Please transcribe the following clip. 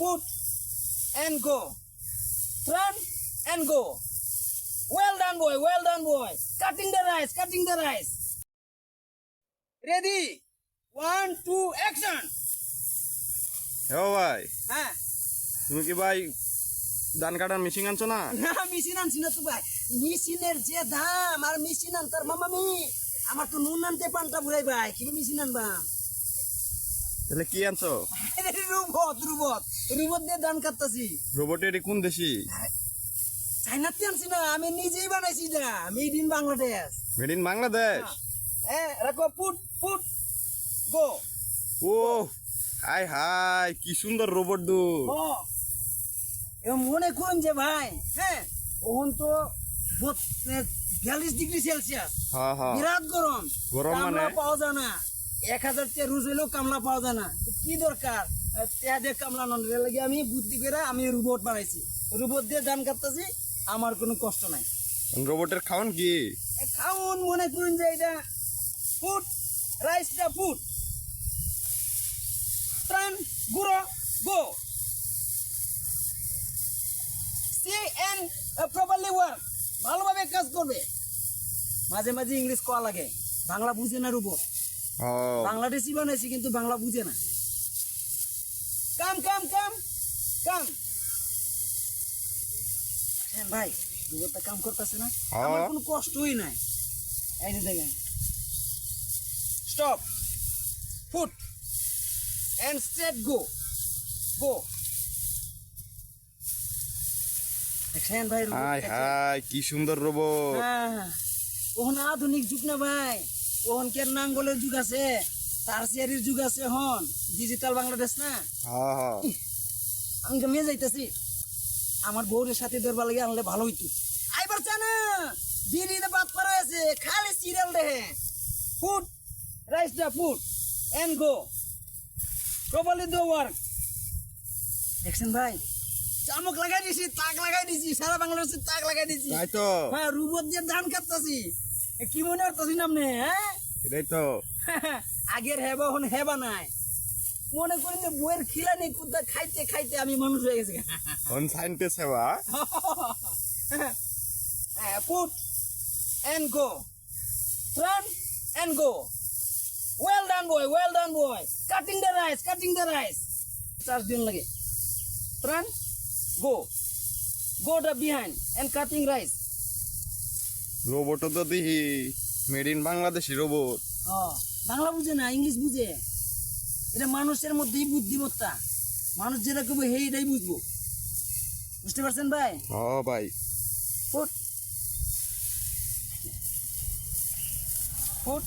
put and go turn and go well done boy well done boy cutting the rice cutting the rice ready one two action ও ভাই হ্যাঁ তুমি কি ভাই ধান কাটার machine আনছো না না মেশিন আনছি না তো ভাই মেশিনের যে দাম আর মেশিন আনতার মামামি আমার তো নুন আনতে পান্তা বুড়াই ভাই কি মেশিন আনবাম তাহলে কি আনছো? রুবত রুবত রুবত দিয়ে ধান কাটতাছি। রোবট এটি কোন দেশি? চাইনাতে আনছি না আমি নিজেই বানাইছি এটা। Made in Bangladesh made in Bangladesh হ্যাঁ। রাখো পুট পুট গো। ও হাই হাই কি সুন্দর রোবট দু ও মনে করুন যে ভাই হ্যাঁ ওখান তো বিয়াল্লিশ ডিগ্রি সেলসিয়াস। হ্যাঁ হ্যাঁ। বিরাট গরম। গরম মানে? পাওয়া যায় না। এক হাজার টাকা রুজ হইলেও কামলা পাওয়া যায় না। কি দরকার? দিয়ে কামলা নন লাগে আমি বুদ্ধি করে আমি রোবট বানাইছি। রোবট দিয়ে ধান কাটতেছি আমার কোনো কষ্ট নাই। রোবটের খাওন কি? এ খাউন মনে করুন যে এটা ফুট রাইসটা ফুট। ত্রাণ গুঁড়ো go. See and properly work ভালোভাবে কাজ করবে। মাঝে মাঝে ইংলিশ কয়া লাগে বাংলা বুঝে না রুবো ও বাংলাদেশি বানাইছি কিন্তু বাংলা বুঝে না। কাম কাম কাম কাম। হ্যাঁ ভাই কাম করতেছে না। হ্যাঁ। আমার কোনো কষ্টই নাই। এই যে দেখেন। Stop put and straight go go দেখছেন ভাই হাই হাই কি সুন্দর রোবট। হ্যাঁ। ওহন আধুনিক যুগ না ভাই। ওহন কেন নাঙ্গলের যুগ আছে? টার্সিয়ারির যুগ আছে হন ডিজিটাল বাংলাদেশ না? হ্যাঁ হ্যাঁ। আমি জমিয়ে যাইতেছি। আমার বউরের সাথে দরবার লাগে আনলে ভালো হইতো। আইবার চানা বিড়িতে বাদ করা আছে খালি সিরিয়াল দেখে। Food rice the food and go properly দো ওয়ার্ক দেখছেন ভাই? চামক লাগাই দিছি তাক লাগাই দিছি সারা বাংলাদেশে তাক লাগাই দিছি। তাই তো। হ্যাঁ রুবত দিয়ে ধান কাটতাছি। কি মনে করতেছি আপনি হ্যাঁ? এটাই তো। আগের হেবা হন হেবা নাই। মনে করেন যে বইয়ের খিলা নেই কোথা খাইতে খাইতে আমি মানুষ হয়ে গেছি। On scientist হেবা? হ্যাঁ put and go turn and go well done boy well done boy cutting the rice cutting the rice charge দিন লাগে। Turn go go the behind and cutting rice robot তো দিহি। Made in Bangladeshi robot Bangla বুঝে না English বুঝে? এটা মানুষের মধ্যেই বুদ্ধিমত্তা। মানুষ যেটা করব এটাই বুঝব। বুঝতে পারছেন ভাই? ও ভাই। ফুট। ফুট।